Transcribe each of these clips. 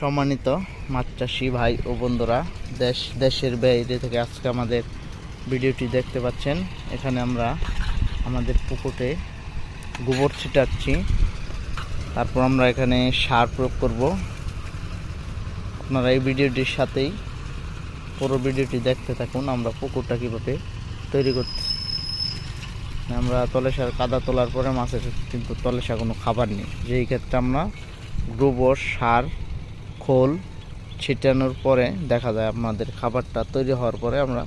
সম্মানিত মাছ চাষি ভাই ও বন্ধুরা, দেশ, দেশের বাইরে থেকে আজকে আমাদের ভিডিওটি দেখতে পাচ্ছেন। এখানে আমরা আমাদের পুকুরে গোবর ছিটাচ্ছি। তারপর আমরা এখানে সার প্রয়োগ করব। আপনারা এই ভিডিওটির সাথেই পুরো ভিডিওটি দেখতে থাকুন, আমরা পুকুরটা কীভাবে তৈরি করছি। আমরা তলেসার কাদা তোলার পরে মাছের কিন্তু তলেসা কোনো খাবার নেই। যেই ক্ষেত্রে আমরা গোবর, সার খোল ছিটানোর পরে দেখা যায় আপনাদের খাবারটা তৈরি হওয়ার পরে আমরা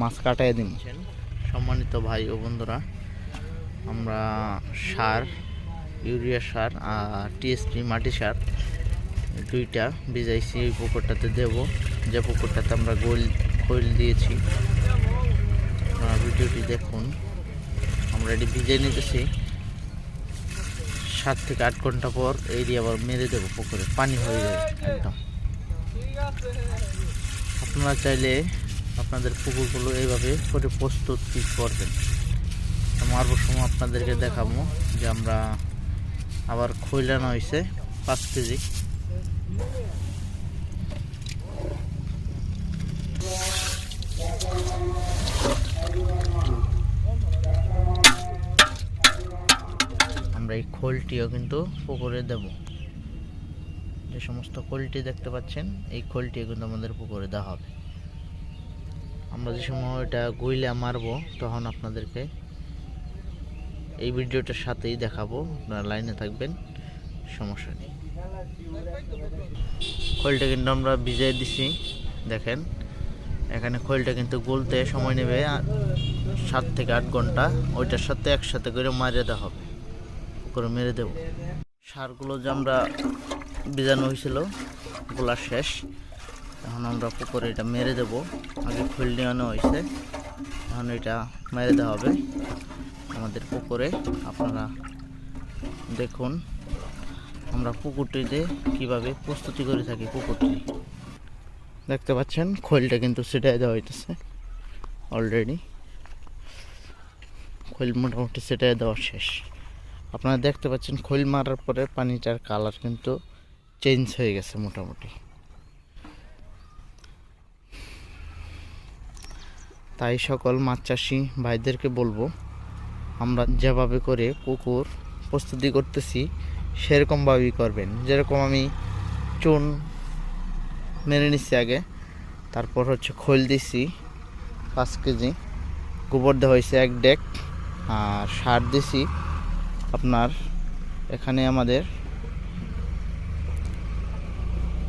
মাছ কাটাই দিন সম্মানিত ভাই ও বন্ধুরা, আমরা সার, ইউরিয়া সার আর টিএসপি মাটি সার দুইটা ভিজাইছি ওই পুকুরটাতে দেব। যে পুকুরটাতে আমরা গোল, খৈল দিয়েছি ভিডিওটি দেখুন। আমরা এটি ভিজে নিতেছি। সাত থেকে আট ঘণ্টা পর এই দিয়ে আবার মেরে দেবো পুকুরে। পানি হয়ে যাবে একদম। আপনারা চাইলে আপনাদের পুকুরগুলো এইভাবে করে প্রস্তুত করবেন। তো মারবার সময় আপনাদেরকে দেখাবো যে আমরা আবার খৈলানো হয়েছে পাঁচ কেজি। আমরা এই খোলটিও কিন্তু পুকুরে দেব। যে সমস্ত খোলটি দেখতে পাচ্ছেন, এই খোলটিও কিন্তু আমাদের পুকুরে দেওয়া হবে। আমরা যে সময় এটা গুইলা মারবো, তখন আপনাদেরকে এই ভিডিওটার সাথেই দেখাবো। আপনারা লাইনে থাকবেন, সমস্যা নেই। খোলটা কিন্তু আমরা ভিজিয়ে দিছি, দেখেন। এখানে খোলটা কিন্তু গলতে সময় নেবে সাত থেকে আট ঘণ্টা। ওইটার সাথে একসাথে করে মারিয়ে দেওয়া হবে। করে মেরে দেব। সারগুলো যে আমরা বিজানো হয়েছিল গোলা শেষ। এখন আমরা পুকুরে এটা মেরে দেব। আগে খোল নেওয়ানো হয়েছে। এখন এটা মেরে দেওয়া হবে আমাদের পুকুরে। আপনারা দেখুন আমরা পুকুরটিতে কীভাবে প্রস্তুতি করে থাকি পুকুরটি। দেখতে পাচ্ছেন, খোলটা কিন্তু সেটাই দেওয়া হইতেছে অলরেডি খোল মোটামুটি সেটাই দেওয়া শেষ। আপনারা দেখতে পাচ্ছেন খৈল মারার পরে পানিটার কালার কিন্তু চেঞ্জ হয়ে গেছে মোটামুটি। তাই সকল মাছ চাষি ভাইদেরকে বলব, আমরা যেভাবে করে পুকুর প্রস্তুতি করতেছি সেরকমভাবেই করবেন। যেরকম আমি চুন মেরে নিচ্ছি আগে, তারপর হচ্ছে খোল দিছি, পাঁচ কেজি। গোবর দেওয়া হয়েছে এক ডেক, আর সার দিছি আপনার এখানে আমাদের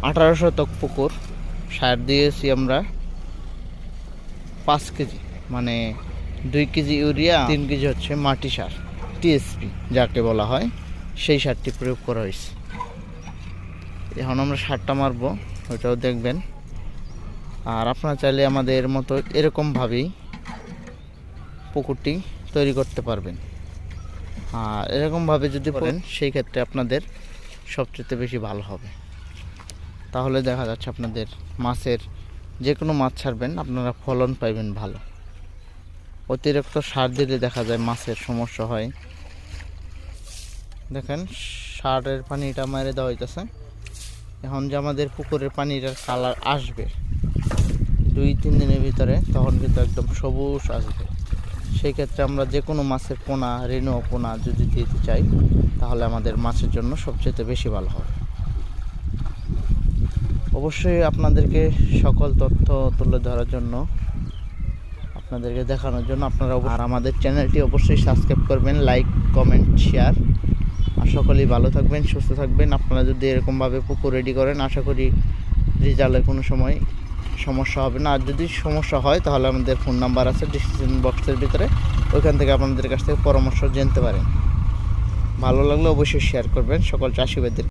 আঠারো শতক পুকুর সার দিয়েছি আমরা পাঁচ কেজি মানে দুই কেজি ইউরিয়া, তিন কেজি হচ্ছে মাটি সার টিএসপি যাকে বলা হয়, সেই সারটি প্রয়োগ করা হয়েছে। এখন আমরা সারটা মারবো, ওইটাও দেখবেন। আর আপনারা চাইলে আমাদের মতো এরকমভাবেই পুকুরটি তৈরি করতে পারবেন। এরকমভাবে যদি করেন সেই ক্ষেত্রে আপনাদের সবচেয়ে বেশি ভালো হবে। তাহলে দেখা যাচ্ছে আপনাদের মাছের যে কোনো মাছ ছাড়বেন আপনারা ফলন পাইবেন ভালো। অতিরিক্ত সার দিলে দেখা যায় মাছের সমস্যা হয়। দেখেন সারের পানিটা মেরে দেওয়া হইতেছে। এখন যে আমাদের পুকুরের পানিটার কালার আসবে দুই তিন দিনের ভিতরে তখন কিন্তু একদম সবুজ আসবে। সেই ক্ষেত্রে আমরা যে কোনো মাছের পোনা রেণু পোনা যদি দিতে চাই, তাহলে আমাদের মাছের জন্য সবচেয়ে বেশি ভালো হবে অবশ্যই আপনাদেরকে সকল তথ্য তুলে ধরার জন্য, আপনাদেরকে দেখানোর জন্য আপনারা আর আমাদের চ্যানেলটি অবশ্যই সাবস্ক্রাইব করবেন, লাইক, কমেন্ট, শেয়ার। আর সকলেই ভালো থাকবেন, সুস্থ থাকবেন। আপনারা যদি এরকমভাবে পুকুর রেডি করেন, আশা করি রেজাল্টে কোনো সময় সমস্যা হবে না। আর যদি সমস্যা হয়, তাহলে আমাদের ফোন নাম্বার আছে ডিসক্রিপশন বক্সের ভিতরে। ওইখান থেকে আপনাদের কাছ থেকে পরামর্শ জানতে পারেন। ভালো লাগলে অবশ্যই শেয়ার করবেন। সকল চাষিবাদের